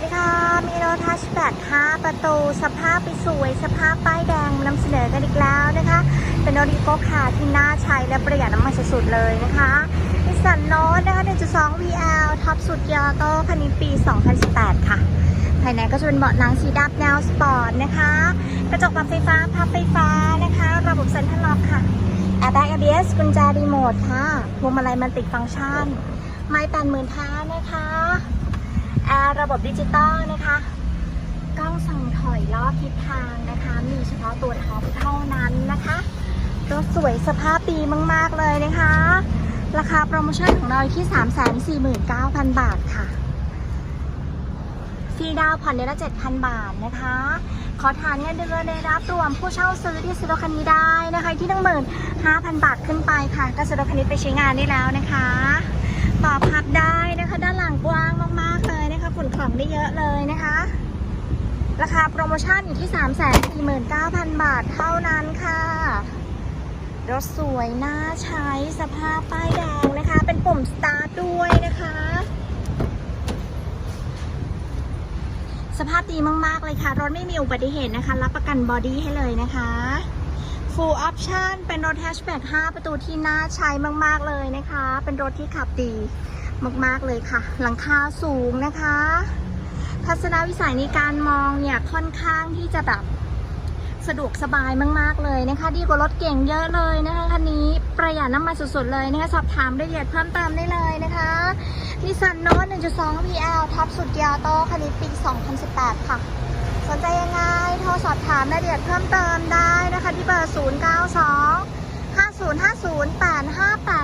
วัสดีค่ะมีรถทัชแบ็ก5ประตู สภาพไปสวย สภาพป้ายแดงมานำเสนอกันอีกแล้วนะคะ เป็นรถอีโก้คาร์ที่น่าใช้และประหยัดน้ำมันสุดๆเลยนะคะนิสสันโนตนะคะ 1.2 VL ท็อปสุดยอโต้คันนี้ปี 2018 ค่ะ ภายในก็จะเป็นเบาะหนังสีดำแนวสปอร์ตนะคะ กระจกปรับไฟฟ้าพับไฟฟ้านะคะ ระบบเซ็นทรัลล็อกค่ะแอร์แบ็ก ABS กุญแจรีโมทค่ะพวงมาลัยมันติดฟังก์ชัน ไม่แปดหมื่นท้านะคะ ระบบดิจิตอลนะคะกล้องส่องถอยรอทิศทางนะคะ มีเฉพาะตัวท็อปเท่านั้นนะคะรถสวยสภาพดีมาก ๆ เลยนะคะ ราคาโปรโมชั่นของเราอยู่ที่ 349,000 บาทค่ะฟรีดาวน์ผ่อนเดือนละ 7,000 บาทนะคะ ขอฐานเงินเดือนในรับรวมผู้เช่าซื้อที่ซื้อรถคันนี้ได้นะคะที่15,000บาทขึ้นไปค่ะ ก็ซื้อรถคันนี้ไปใช้งานได้แล้วนะคะ ต่อพับได้นะคะ ด้านหลังกว้างมาก ได้เยอะเลยนะคะ ราคาโปรโมชั่นอยู่ที่ 349,000 บาทเท่านั้นค่ะรถสวยน่าใช้สภาพป้ายแดงนะคะ เป็นปุ่มสตาร์ทด้วยนะคะ สภาพดีมาก ๆ เลยค่ะ รถไม่มีอุบัติเหตุนะคะ รับประกันบอดี้ให้เลยนะคะ Full Option เป็นรถแฮชแบ็ก5 ประตูที่น่าใช้มาก ๆ เลยนะคะ เป็นรถที่ขับดี มาก ๆ เลยค่ะ หลังคาสูงนะคะ ทัศนวิสัยในการมองเนี่ยค่อนข้างที่จะแบบสะดวกสบายมาก ๆ เลยนะคะ ดีกว่ารถเก่งเยอะเลยนะคะคันนี้ประหยัดน้ำมันสุด ๆ เลยนะคะ สอบถามรายละเอียดเพิ่มเติมได้เลยนะคะนิสสันโนต1.2 VL ท็อปสุดยาโต้คันนี้ปี 2018 ค่ะ สนใจยังไง โทรสอบถามรายละเอียดเพิ่มเติมได้นะคะ ที่เบอร์ 092 5050 858